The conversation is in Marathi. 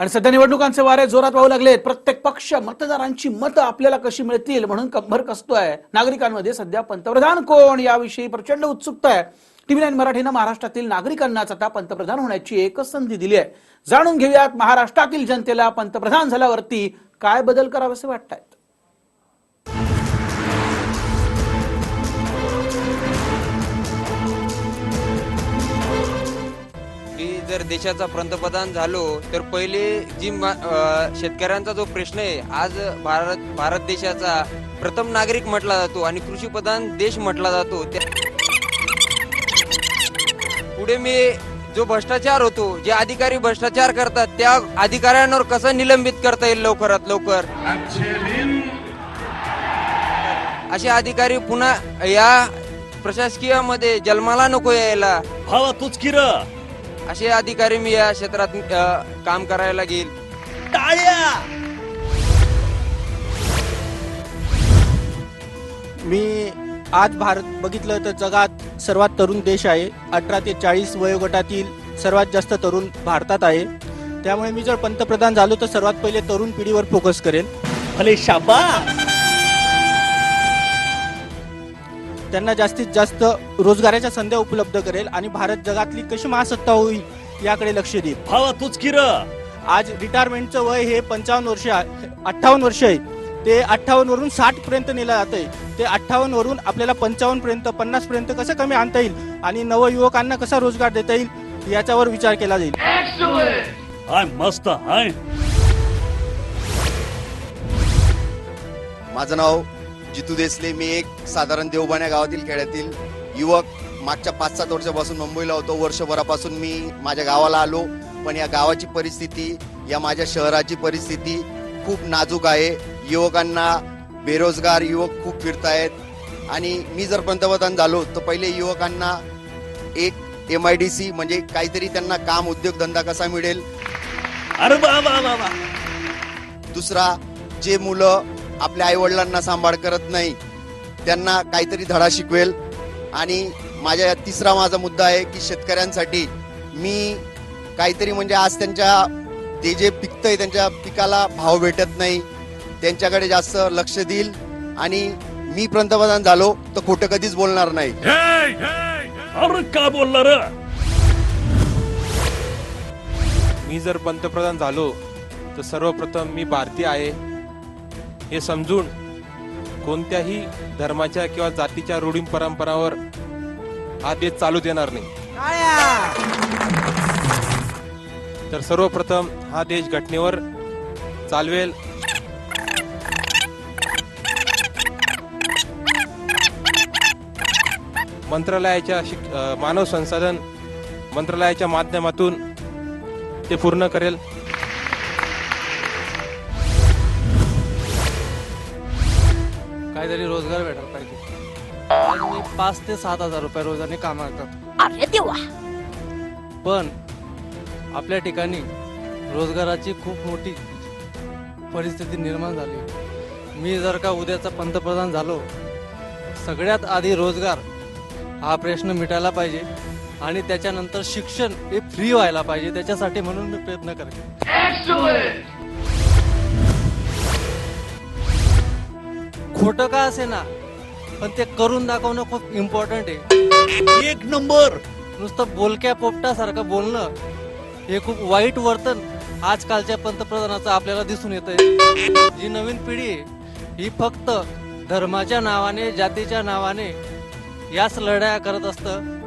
आणि सध्या निवडणुकांचे वारे जोरात वाहू लागले प्रत्येक पक्ष मतदारांची मतं आपल्याला कशी मिळतील म्हणून कंबर कसतोय. नागरिकांमध्ये सध्या पंतप्रधान कोण याविषयी प्रचंड उत्सुकता आहे. टीव्ही नाईन मराठीनं महाराष्ट्रातील नागरिकांनाच आता पंतप्रधान होण्याची एकच संधी दिली आहे. जाणून घेऊयात महाराष्ट्रातील जनतेला पंतप्रधान झाल्यावरती काय बदल करावेसे वाटतायत? जर देशाचा पंतप्रधान झालो तर पहिले जी शेतकऱ्यांचा जो प्रश्न आहे आज भारत भारत देशाचा प्रथम नागरिक म्हटला जातो आणि कृषी प्रधान देश म्हटला जातो. त्या- पुढे मी जो भ्रष्टाचार होतो जे अधिकारी भ्रष्टाचार करतात त्या अधिकाऱ्यांवर कसं निलंबित करता येईल लवकरात लवकर? असे अधिकारी पुन्हा या प्रशासकीयमध्ये जन्माला नको यायला. हवा तूच किर. असे अधिकारी मी या क्षेत्रात अ, काम करायला घेईल. टाळ्या! मी आज भारत बघितलं तर जगात सर्वात तरुण देश आहे. अठरा ते चाळीस वयोगटातील सर्वात जास्त तरुण भारतात आहे. त्यामुळे मी जर पंतप्रधान झालो तर सर्वात पहिले तरुण पिढीवर फोकस करेन. भले शाबा त्यांना जास्तीत जास्त रोजगाराच्या संध्या उपलब्ध करेल आणि भारत जगातली कशी महासत्ता होईल याकडे लक्ष देईल. भावा तूच किर आज रिटायरमेंटचं वय हे पंचावन्न वर्ष अठ्ठावन्न वर्ष आहे. ते अठ्ठावन्न वरून साठ पर्यंत नेलं जात आहे. ते अठ्ठावन्न वरून आपल्याला पंचावन्न पर्यंत पन्नास पर्यंत कसं कमी आणता येईल आणि नवयुवकांना कसा रोजगार देता येईल याच्यावर विचार केला जाईल. हाय मस्त हाय. माझं नाव जितू देसले मी एक साधारण देवबाण्या गावातील खेड्यातील युवक मागच्या पाच सात वर्षापासून मुंबईला होतो. वर्षभरापासून मी माझ्या गावाला आलो. पण या गावाची परिस्थिती या माझ्या शहराची परिस्थिती खूप नाजूक आहे. युवकांना बेरोजगार युवक खूप फिरतायत. आणि मी जर पंतप्रधान झालो तर पहिले युवकांना एक एम आय डी सी म्हणजे काहीतरी त्यांना काम उद्योगधंदा कसा मिळेल? अरे दुसरा जे मुलं आपल्या आई वडिलांना सांभाळ करत नाही त्यांना काहीतरी धडा शिकवेल. आणि माझ्या तिसरा माझा मुद्दा आहे की शेतकऱ्यांसाठी मी काहीतरी म्हणजे आज त्यांच्या ते जे पिकतंय त्यांच्या पिकाला भाव भेटत नाही त्यांच्याकडे जास्त लक्ष देईल आणि मी पंतप्रधान झालो तर खोटं कधीच बोलणार नाही. का बोलला र मी जर पंतप्रधान झालो तर सर्वप्रथम मी भारतीय आहे. हे समजून कोणत्याही धर्माच्या किंवा जातीच्या रूढी परंपरावर हा देश चालू देणार नाही. तर सर्वप्रथम हा देश घटनेवर चालवेल. मंत्रालयाच्या शिक मानव संसाधन मंत्रालयाच्या माध्यमातून ते पूर्ण करेल. काहीतरी रोजगार भेटायला पाहिजे. आज मी पाच ते सात हजार रुपये रोजाने कामा करतात अरे देवा. पण आपल्या ठिकाणी रोजगाराची खूप मोठी परिस्थिती निर्माण झाली. मी जर का उद्याचा पंतप्रधान झालो सगळ्यात आधी रोजगार हा प्रश्न मिटायला पाहिजे आणि त्याच्यानंतर शिक्षण हे फ्री व्हायला पाहिजे. त्याच्यासाठी म्हणून मी प्रयत्न करेन. खोट का असे ना? पण ते करून दाखवणं खूप इम्पॉर्टंट आहे. एक नंबर. नुसतं बोलक्या पोपटासारखं बोलणं हे खूप वाईट वर्तन आजकालच्या पंतप्रधानाचं आपल्याला दिसून येत आहे जी नवीन पिढी आहे ही फक्त धर्माच्या नावाने जातीच्या नावाने याच लढाया करत असतं.